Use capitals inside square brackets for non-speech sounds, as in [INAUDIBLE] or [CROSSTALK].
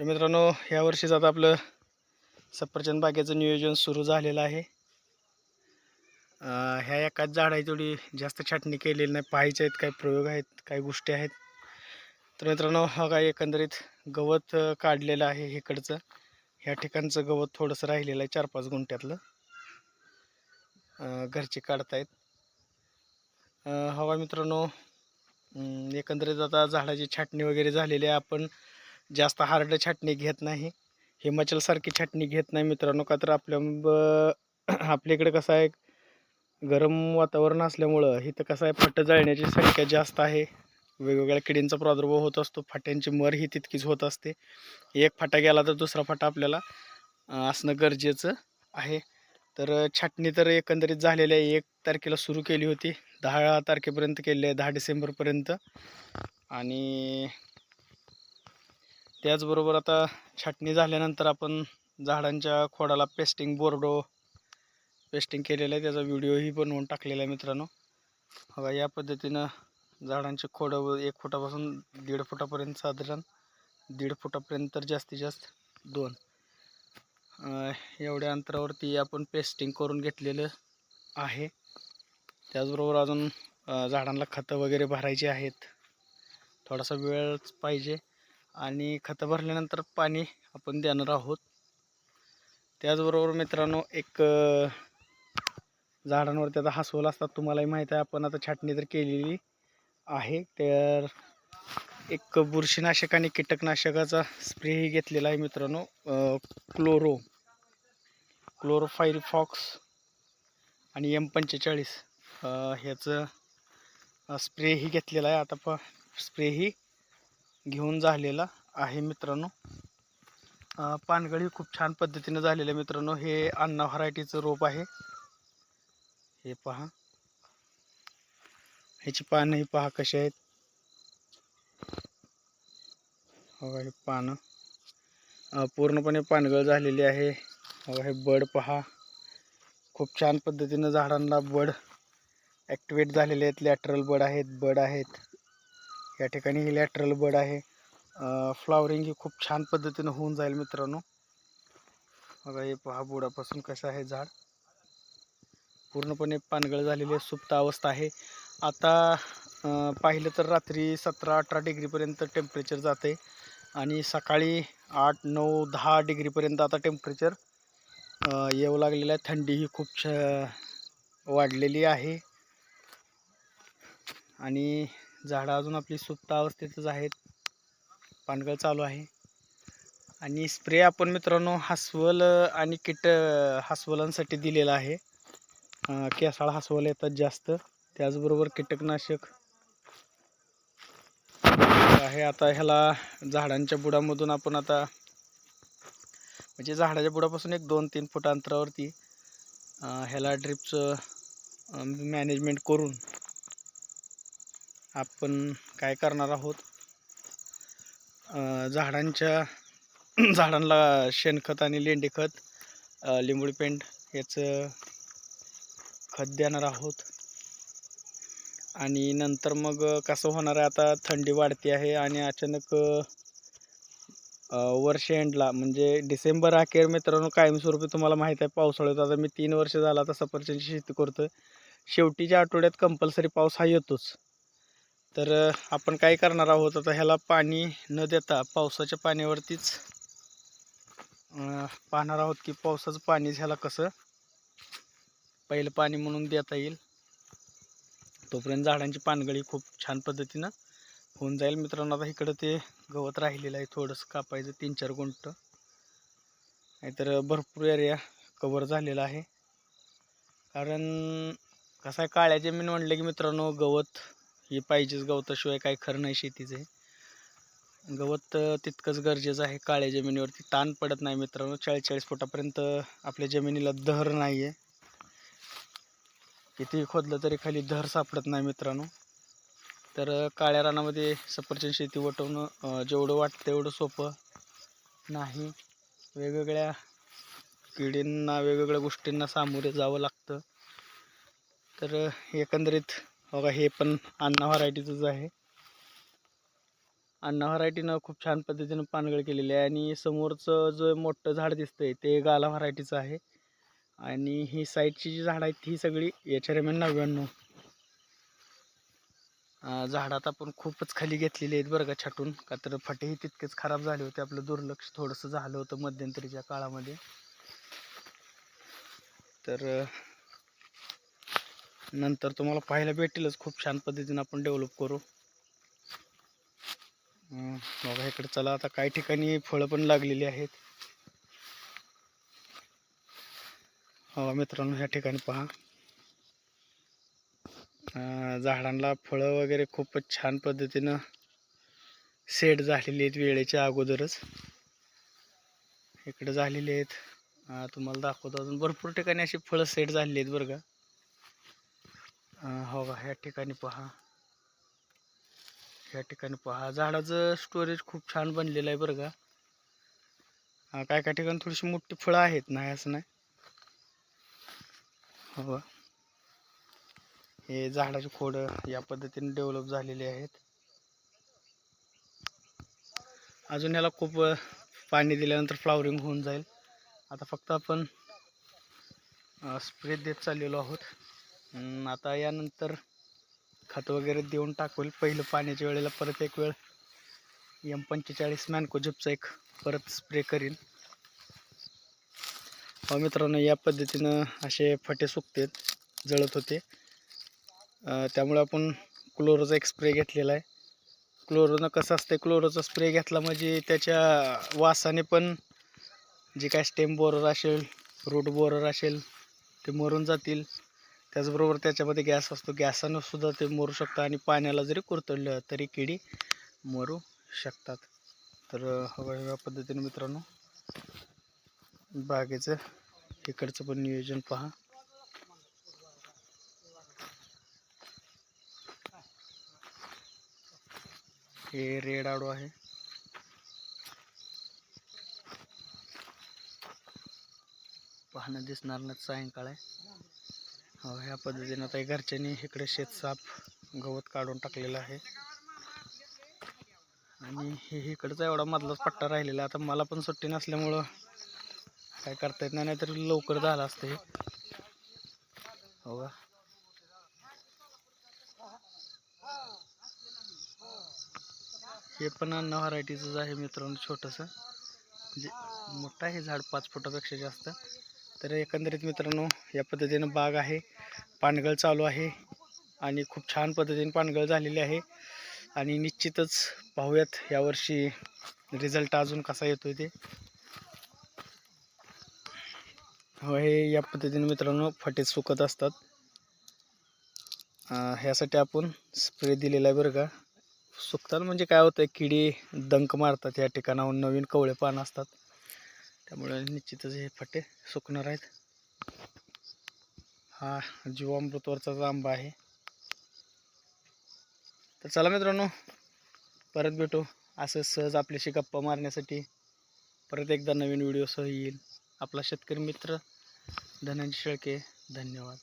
तर मित्रांनो ह्या वर्षीच आता आपलं सफरचंद बागेचं नियोजन सुरू झालेलं आहे. ह्या एकाच झाडाची थोडी जास्त छाटणी केलेली नाही. पाहायचे आहेत काही प्रयोग आहेत काही गोष्टी आहेत. तर मित्रांनो हा काय एकंदरीत गवत काढलेलं आहे इकडचं. ह्या ठिकाणचं गवत थोडंसं राहिलेलं आहे चार पाच गुंठ्यातलं घरचे काढतायत. हवा मित्रांनो एकंदरीत आता झाडाची छाटणी वगैरे झालेली आहे. आपण जास्त हार्ड छाटणी घेत नाही. हिमाचलसारखी छाटणी घेत नाही मित्रांनो. का तर आपल्या ब- आपल्या इकडे कसं आहे गरम वातावरण असल्यामुळं इथं कसं आहे फाटं जाळण्याची संख्या जास्त आहे. वेगवेगळ्या किडींचा प्रादुर्भाव होत असतो. फाट्यांची मर ही तितकीच होत असते. एक फाटा गेला तर दुसरा फाटा आपल्याला असणं गरजेचं आहे. तर छाटणी तर एकंदरीत झालेली आहे. एक तारखेला सुरू केली होती. दहा तारखेपर्यंत केली आहे. दहा डिसेंबरपर्यंत. आणि त्याचबरोबर आता छाटणी झाल्यानंतर आपण झाडांच्या खोडाला पेस्टिंग बोर्डो पेस्टिंग केलेलं आहे. त्याचा व्हिडिओही बनवून टाकलेला आहे मित्रांनो. बघा या पद्धतीनं झाडांचे खोडं एक फुटापासून दीड फुटापर्यंत साधारण दीड फुटापर्यंत तर जास्तीत जास्त दोन. एवढ्या अंतरावरती आपण पेस्टिंग करून घेतलेलं आहे. त्याचबरोबर अजून झाडांना खतं वगैरे भरायची आहेत. थोडासा वेळच पाहिजे. आणि खतं भरल्यानंतर पाणी आपण देणार आहोत. त्याचबरोबर मित्रांनो एक झाडांवर झाडांवरती आता हसवलं असतात तुम्हालाही माहीत आहे आपण आता छाटणी तर केलेली आहे. तर एक बुरशीनाशक आणि कीटकनाशकाचा स्प्रेही घेतलेला आहे मित्रांनो क्लोरो क्लोरो क्लोरोफायरिफॉक्स आणि एम पंचेचाळीस. ह्याचं स्प्रेही घेतलेला आहे. आता प स्प्रेही घेऊन झालेला आहे मित्रांनो. पानगळी खूप छान पद्धतीनं झालेलं आहे मित्रांनो. हे अण्णा व्हरायटीचं रोप आहे. हे पहा. ह्याची पानंही पहा कशी आहेत. बघा हे पानं. पूर्णपणे पानगळ झालेली आहे. बघा हे बड पहा. खूप छान पद्धतीनं झाडांना बड ॲक्टिवेट झालेले आहेत. लॅटरल बड आहेत बड आहेत. या ठिकाणी लॅटरल बड आहे. फ्लावरिंग ही खूप छान पद्धतीनं होऊन जाईल मित्रांनो. बघा हे पहा बुडापासून कसं आहे झाड. पूर्णपणे पानगळ झालेली आहे सुप्त अवस्था आहे. आता पाहिलं तर रात्री सतरा अठरा डिग्रीपर्यंत टेम्परेचर जाते आणि सकाळी आठ नऊ दहा डिग्रीपर्यंत आता टेम्परेचर येऊ लागलेलं आहे. थंडी ही खूप छ वाढलेली आहे. आणि झाडं अजून आपली सुप्त अवस्थेतच आहेत. पानगळ चालू आहे. आणि स्प्रे आपण मित्रांनो हस्वल आणि कीट हसवलांसाठी दिलेला आहे. केसाळ हसवल येतात जास्त. त्याचबरोबर कीटकनाशक आहे. आता ह्याला झाडांच्या बुडामधून आपण आता म्हणजे झाडाच्या बुडापासून एक दोन तीन फूट अंतरावरती ह्याला ड्रिपचं मॅनेजमेंट करून आपण काय करणार आहोत? झाडांच्या [CLEARS THROAT] झाडांना शेणखत आणि लेंडीखत लिंबू लिंबोळी पेंट याचं खत देणार आहोत. आणि नंतर मग कसं होणार आहे आता थंडी वाढते आहे आणि अचानक वर्ष एंडला म्हणजे डिसेंबर अखेर मित्रांनो कायमस्वरूपी तुम्हाला माहीत आहे पावसाळ्यात आता मी तीन वर्ष झालं आता सफरचंदची शेती करतो शेवटीच्या आठवड्यात कंपल्सरी पाऊस हा येतोच. तर आपण काय करणार आहोत? आता ह्याला पाणी न देता पावसाच्या पाण्यावरतीच पाहणार आहोत की पावसाचं पाणी ह्याला कसं पहिलं पाणी म्हणून देता येईल. तोपर्यंत झाडांची पानगळी खूप छान पद्धतीनं होऊन जाईल. मित्रांनो आता इकडं ते गवत राहिलेलं आहे थोडंसं कापायचं तीन चार गुंट नाहीतर भरपूर एरिया कवर झालेला आहे. कारण कसं आहे काळ्या जमीन म्हणलं की मित्रांनो गवत हे पाहिजेच गवताशिवाय काही खरं नाही शेतीचं गवत तितकंच गरजेचं आहे. काळ्या जमिनीवरती ताण पडत नाही मित्रांनो. चाळीस चाळीस फुटापर्यंत आपल्या जमिनीला दहर नाही आहे कितीही खोदलं तरी खाली दहर सापडत नाही मित्रांनो. तर काळ्या रानामध्ये सफरचंद शेती वटवणं जेवढं वाटतं तेवढं सोपं नाही. वेगवेगळ्या किडींना वेगवेगळ्या गोष्टींना सामोरे जावं लागतं. तर एकंदरीत बघा हे पण अण्णा व्हरायटीचंच आहे. अण्णा व्हरायटीनं खूप छान पद्धतीनं पानगळ केलेली आहे आणि समोरचं जो मोठं झाड दिसतंय ते गाला व्हरायटीचं आहे. आणि ही साईडची जी झाडं आहेत ही सगळी याच्या रेमेन नव्याण्णव. झाड झाडात आपण खूपच खाली घेतलेली आहेत बरं का छाटून. का तर फटेही तितकेच खराब झाले होते आपलं दुर्लक्ष थोडंसं झालं होतं मध्यंतरीच्या काळामध्ये. तर नंतर तुम्हाला पाहायला भेटेलच. खूप छान पद्धतीनं आपण डेव्हलप करू. बघा इकडे चला आता काही ठिकाणी फळं पण लागलेली आहेत. हो मित्रांनो ह्या ठिकाणी पहा. झाडांना फळं वगैरे खूपच छान पद्धतीनं सेट झालेली आहेत वेळेच्या अगोदरच. इकडे झालेली आहेत. तुम्हाला दाखवतो अजून. भरपूर ठिकाणी अशी फळं सेट झालेली आहेत बरं का. हो का. ह्या ठिकाणी पहा. ह्या ठिकाणी पहा. झाडाचं स्टोरेज खूप छान बनलेलं आहे बरं का. काय काय ठिकाणी थोडीशी मोठी फळं आहेत नाही असं नाही? हो बा हे झाडाची खोडं या पद्धतीने डेव्हलप झालेली आहेत. अजून याला खूप पाणी दिल्यानंतर फ्लावरिंग होऊन जाईल. आता फक्त आपण स्प्रे देत चाललेलो आहोत. आता यानंतर खत वगैरे देऊन टाकवेल पहिलं पाण्याच्या वेळेला परत एक वेळ एम पंचेचाळीस मॅनकोजेपचा एक परत स्प्रे करीन. हो मित्रांनो या पद्धतीनं असे फटे सुकतेत जळत होते. त्यामुळे आपण क्लोरोचा एक स्प्रे घेतलेला आहे. क्लोरोनं कसं असतं क्लोरोचा स्प्रे घेतला म्हणजे त्याच्या वासाने पण जे काय स्टेम बोरर असेल रूट बोरर असेल ते मरून जातील. त्याचबरोबर त्याच्यामध्ये गॅस असतो. गॅसानं सुद्धा ते मरू शकतं आणि पाण्याला जरी कुरतडलं तरी किडी मरू शकतात. तर अं, पद्धतीने मित्रांनो बागेचं इकडचं पण नियोजन पहा. हे रेड आडू आहे. पाहणं दिसणार नाही सायंकाळ आहे. ह्या पद्धतीनं आता घरच्यांनी इकडे शेतसाफ गवत काढून टाकलेलं आहे. आणि हे इकडचा एवढा मधलाच पट्टा राहिलेला आता मला पण सुट्टी नसल्यामुळं काय करता येत नाही नाहीतर लवकर झालं असतं हे. हो का? हे पण अन्न व्हरायटीचंच आहे मित्रांनो छोटंसं. म्हणजे मोठं आहे झाड पाच फुटापेक्षा जास्त. तर एकंदरीत मित्रांनो या पद्धतीनं बाग आहे. पानगळ चालू आहे आणि खूप छान पद्धतीने पानगळ झालेली आहे. आणि निश्चितच पाहूयात यावर्षी रिझल्ट अजून कसा येतोय ते. हो हे या पद्धतीने मित्रांनो फटे सुकत असतात. ह्यासाठी आपण स्प्रे दिलेला आहे बरं का. सुकतात म्हणजे काय होतं किडी दंक मारतात या ठिकाणाहून. नवीन कवळे पान असतात. त्यामुळे निश्चितच हे फटे सुकणार आहेत. हा जीवामृतवरचा आंबा आहे. तर चला मित्रांनो परत भेटू. असं सहज आपल्याशी गप्पा मारण्यासाठी परत एकदा नवीन व्हिडिओसह येईल. आपला शेतकरी मित्र धनंजय शेळके धन्यवाद.